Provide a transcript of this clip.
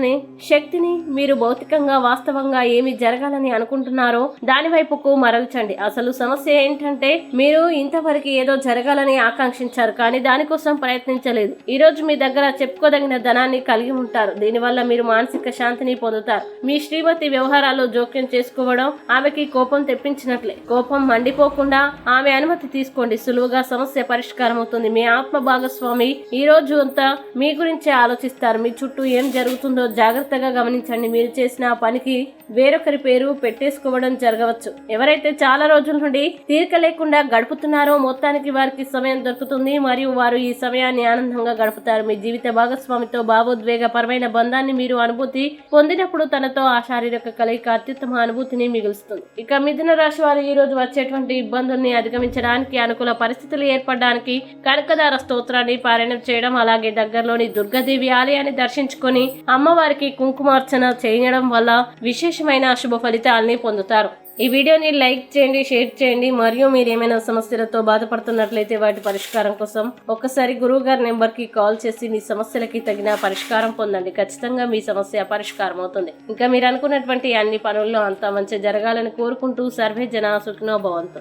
ఆలోచనని శక్తిని మీరు భౌతికంగా వాస్తవంగా ఏమి జరగాలని అనుకుంటున్నారో దాని వైపుకు మరల్చండి. అసలు సమస్య ఏంటంటే మీరు ఇంతవరకు ఏదో జరగాలని ఆకాంక్షించారు కానీ దానికోసం ప్రయత్నించలేదు. ఈ రోజు మీ దగ్గర చెప్పుకోదగిన ధనాన్ని కలిగి ఉంటారు. దీనివల్ల మీరు మానసిక శాంతిని పొందుతారు. మీ శ్రీమతి వ్యవహారాల్లో జోక్యం చేసుకోవడం ఆమెకి కోపం తెప్పించినట్లే. కోపం మండిపోకుండా ఆమె అనుమతి తీసుకోండి. సులువుగా సమస్య పరిష్కారం అవుతుంది. మీ ఆత్మ భాగస్వామి ఈ రోజు అంతా మీ గురించే ఆలోచిస్తారు. మీ చుట్టూ ఏం జరుగుతుందో జాగ్రత్తగా గమనించండి. మీరు చేసిన పనికి వేరొకరి పేరు పెట్టేసుకోవడం జరగవచ్చు. ఎవరైతే చాలా రోజుల నుండి తీరిక లేకుండా గడుపుతున్నారో మొత్తానికి వారికి సమయం దొరుకుతుంది. మరియు వారు ఈ సమయాన్ని ఆనందంగా గడుపుతారు. మీ జీవిత భాగస్వామితో భావోద్వేగపరమైన బంధాన్ని మీరు అనుభూతి పొందినప్పుడు తనతో ఆ శారీరక కలయిక అత్యుత్తమ అనుభూతిని మిగులుస్తుంది. ఇక మిథున రాశి వారు ఈ రోజు వచ్చేటువంటి ఇబ్బందుల్ని అధిగమించడానికి అనుకూల పరిస్థితులు ఏర్పడడానికి కనకదార స్తోత్రాన్ని పారాయణం చేయడం అలాగే దగ్గరలోని దుర్గాదేవి ఆలయాన్ని దర్శించుకొని అమ్మవారి అమ్మవారికి కుంకుమార్చన చేయడం వల్ల విశేషమైన శుభ ఫలితాలని పొందుతారు. ఈ వీడియోని లైక్ చేయండి షేర్ చేయండి. మరియు మీరు ఏమైనా సమస్యలతో బాధపడుతున్నట్లయితే వాటి పరిష్కారం కోసం ఒక్కసారి గురువు గారి నెంబర్కి కాల్ చేసి మీ సమస్యలకి తగిన పరిష్కారం పొందండి. ఖచ్చితంగా మీ సమస్య పరిష్కారం అవుతుంది ఇంకా మీరు అనుకున్నటువంటి అన్ని పనుల్లో అంతా మంచి జరగాలని కోరుకుంటూ సర్వే జన సుఖినో భవంతు.